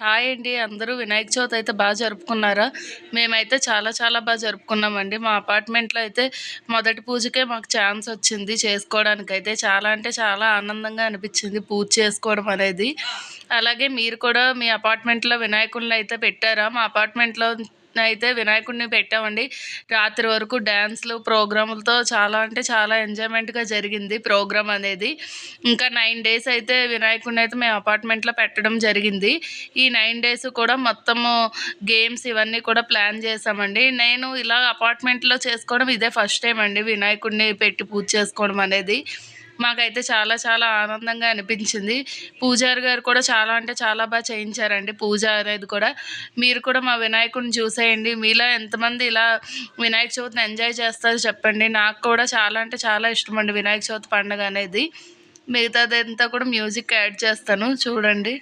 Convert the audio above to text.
Hi అండి. అందరూ వినాయక చవితి అయితే బాగా జరుపుకున్నారా? మేమైతే చాలా చాలా బాగా జరుపుకున్నామండి. మా అపార్ట్మెంట్లో అయితే మొదటి పూజకే మాకు ఛాన్స్ వచ్చింది చేసుకోవడానికి. అయితే చాలా అంటే చాలా ఆనందంగా అనిపించింది పూజ చేసుకోవడం అనేది. అలాగే మీరు కూడా మీ అపార్ట్మెంట్లో వినాయకులను అయితే పెట్టారా? మా అపార్ట్మెంట్లో అయితే వినాయకుడిని పెట్టామండి. రాత్రి వరకు డ్యాన్స్లు ప్రోగ్రాములతో చాలా అంటే చాలా ఎంజాయ్మెంట్గా జరిగింది ప్రోగ్రామ్ అనేది. ఇంకా నైన్ డేస్ అయితే వినాయకుడిని అయితే మేము అపార్ట్మెంట్లో పెట్టడం జరిగింది. ఈ నైన్ డేస్ కూడా మొత్తము గేమ్స్ ఇవన్నీ కూడా ప్లాన్ చేసామండి. నేను ఇలా అపార్ట్మెంట్లో చేసుకోవడం ఇదే ఫస్ట్ టైం అండి వినాయకుడిని పెట్టి పూజ చేసుకోవడం అనేది. మాకైతే చాలా చాలా ఆనందంగా అనిపించింది. పూజారి గారు కూడా చాలా అంటే చాలా బాగా చేయించారండి పూజ అనేది కూడా. మీరు కూడా మా వినాయకుడిని చూసేయండి. మీలో ఎంతమంది ఇలా వినాయక చవితిని ఎంజాయ్ చేస్తారో చెప్పండి. నాకు కూడా చాలా అంటే చాలా ఇష్టం అండి వినాయక చవితి పండుగ అనేది. మిగతాదంతా కూడా మ్యూజిక్ యాడ్ చేస్తాను. చూడండి.